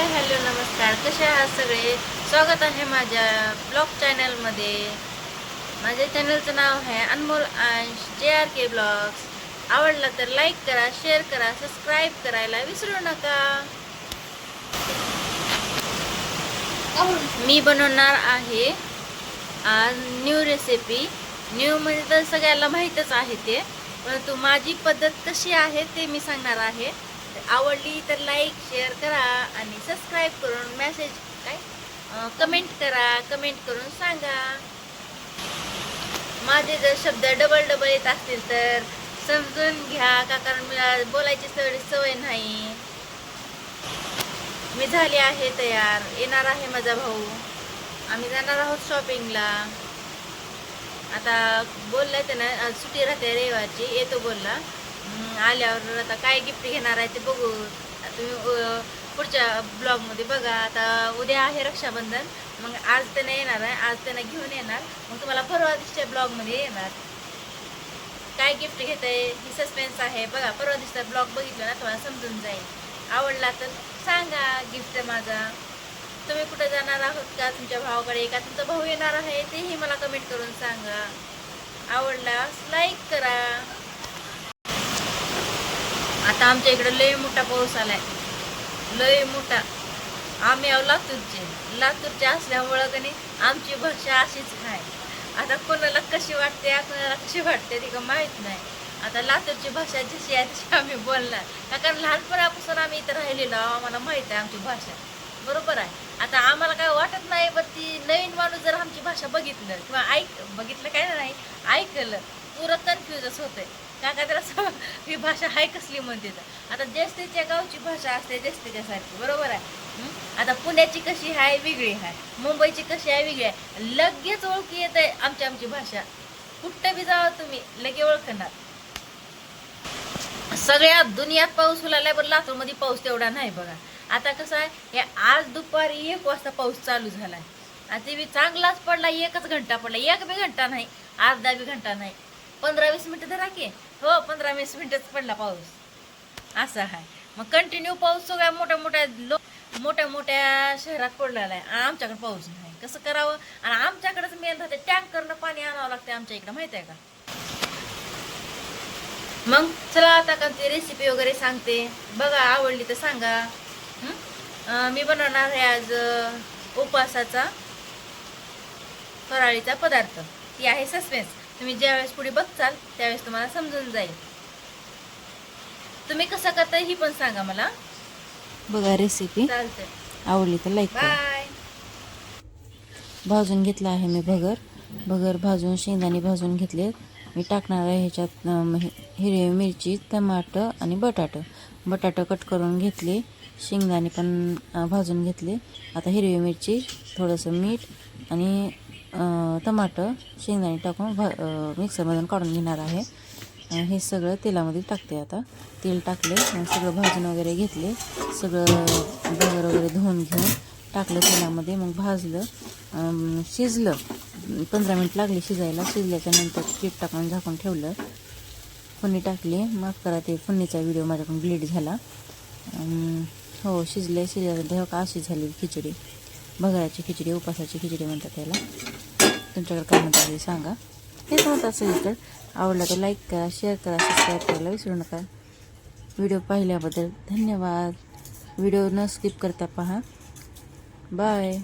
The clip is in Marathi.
हाय हॅलो नमस्कार. कसे आहात सगळे? स्वागत आहे माझ्या ब्लॉग चॅनलमध्ये. माझ्या चॅनलचं नाव आहे अनमोल अंश जे आर के ब्लॉग्स. आवडला तर लाईक करा शेअर करा सबस्क्राईब करायला विसरू नका. मी बनवणार आहे आज न्यू रेसिपी न्यू म्हणजे तर सगळ्याला माहीतच आहे ते. परंतु माझी पद्धत कशी आहे ते मी सांगणार आहे. आवडली तर लाईक शेअर करा आणि सबस्क्राईब करून मेसेज काय? कमेंट करा. कमेंट करून सांगा. माझे जर शब्द डबल डबल येत असतील तर समजून घ्या का कारण मला बोलायची सवय सवय नाही. मी झाली आहे तयार. येणार आहे माझा भाऊ. आम्ही जाणार आहोत शॉपिंगला आता बोललाय त्यानं आज सुट्टी राहते रविवारची. येतो बोलला. आल्यावर आता काय गिफ्ट घेणार आहे ते बघू. तुम्ही पुढच्या ब्लॉगमध्ये बघा. आता उद्या आहे रक्षाबंधन. मग आज त्यांना येणार आहे. आज त्यांना घेऊन येणार. मग तुम्हाला परवा दिवशीच्या ब्लॉगमध्ये येणार. काय गिफ्ट घेत आहे ही सस्पेन्स आहे. बघा परवा दिवशीचा ब्लॉग बघितला ना तुम्हाला समजून जाईल. आवडला तर सांगा गिफ्ट माझा. तुम्ही कुठं जाणार आहोत का? तुमच्या भावाकडे का? तुमचा भाऊ येणार आहे? तेही मला कमेंट करून सांगा. आवडला लाईक करा. आता आमच्या इकडे लय मोठा पाऊस आलाय. लय मोठा. आम्ही आहो लातूरचे. लातूरचे असल्यामुळं कनी आमची भाषा अशीच आहे. आता कोणाला कशी वाटते कोणाला कशी वाटते ती का माहीत नाही. आता लातूरची भाषा जशी आहे तशी आम्ही बोलणार. कारण लहानपणापासून आम्ही इथं राहिलेलो आम्हाला माहीत आहे आमची भाषा. बरोबर आहे. आता आम्हाला काय वाटत नाही माणूस भाषा बघितलं किंवा ऐक बघितलं काय नाही ऐकलं पुरं कन्फ्युजच होतंय का का त्याला ही भाषा आहे कसली म्हणते तर. आता जेस्तेच्या गावची भाषा असते जेस्तेच्यासारखी बरोबर आहे? आता पुण्याची कशी आहे वेगळी आहे मुंबईची कशी आहे वेगळी आहे लगेच ओळखी येत आहे आमची आमची भाषा. कुठं बी जावा तुम्ही लगे ओळखणार. सगळ्या दुनियात पाऊस फुलाय पण लातूरमध्ये पाऊस तेवढा नाही बघा. आता कसं आहे हे आज दुपारी एक वाजता पाऊस चालू झालाय. आणि ते बी चांगलाच पडला एकच घंटा पडला एक बी घंटा नाही अर्धा बी घंटा नाही. पंधरा वीस मिनटं धरा की. हो पंधरा वीस मिनटंच पडला पाऊस. असं आहे. मग कंटिन्यू पाऊस सगळ्या मोठ्या मोठ्या लो मोठ्या मोठ्या शहरात पडलेला आहे. आणि आमच्याकडे पाऊस नाही. कसं करावं? आणि आमच्याकडेच मेन राहते टँकरनं पाणी आणावं लागते आमच्या इकडं माहिती आहे का? मग चला आता का ती रेसिपी वगैरे सांगते. बघा आवडली तर सांगा. मी बनवणार आहे आज उपवासाचा. फराळीचा पदार्थ. ती आहे सस्पेन्स. तुम्ही ज्यावेळेस पुढे बघचाल त्यावेळेस तुम्हाला समजून जाईल. तुम्ही कसं करता ही पण सांगा मला. बघा रेसिपी चालतंय. आवडली तर लाईक बाय भाजून घेतला आहे मी भगर. भगर भाजून शेंगदाणे भाजून घेतले. मी टाकणार आहे ह्याच्यात हिरवी मिरची टमाटर आणि बटाटं. बटाटं कट करून घेतले. शेंगदाणे पण भाजून घेतले. आता हिरवी मिरची थोडंसं मीठ आणि टमाटर शेंगदाणे टाकून भा मिक्सरमधून काढून घेणार आहे. हे सगळं तेलामध्ये टाकते आता. तेल टाकले सगळं भाजून वगैरे घेतले. सगळं बगर वगैरे धुवून घेऊन टाकलं तेलामध्ये. मग भाजलं शिजलं. पंधरा मिनिट लागले शिजायला. शिजल्याच्या नंतर पीठ टाकून झाकून ठेवलं. फुन्नी टाकली. माफ करा ते फुन्नीचा व्हिडिओ माझ्याकडून डिलीट झाला. हो शिजले. शिजल्या हो का अशी झाली खिचडी. भगराची खिचडी उपासाची खिचडी म्हणतात त्याला. तुमच्याकडे काय म्हणतात ते सांगा. हेच म्हणतात सगळीकडे आवडला तर लाईक करा शेअर करा सबस्क्राईब करायला विसरू नका. व्हिडिओ पाहिल्याबद्दल धन्यवाद. व्हिडिओ न स्किप करता पहा. बाय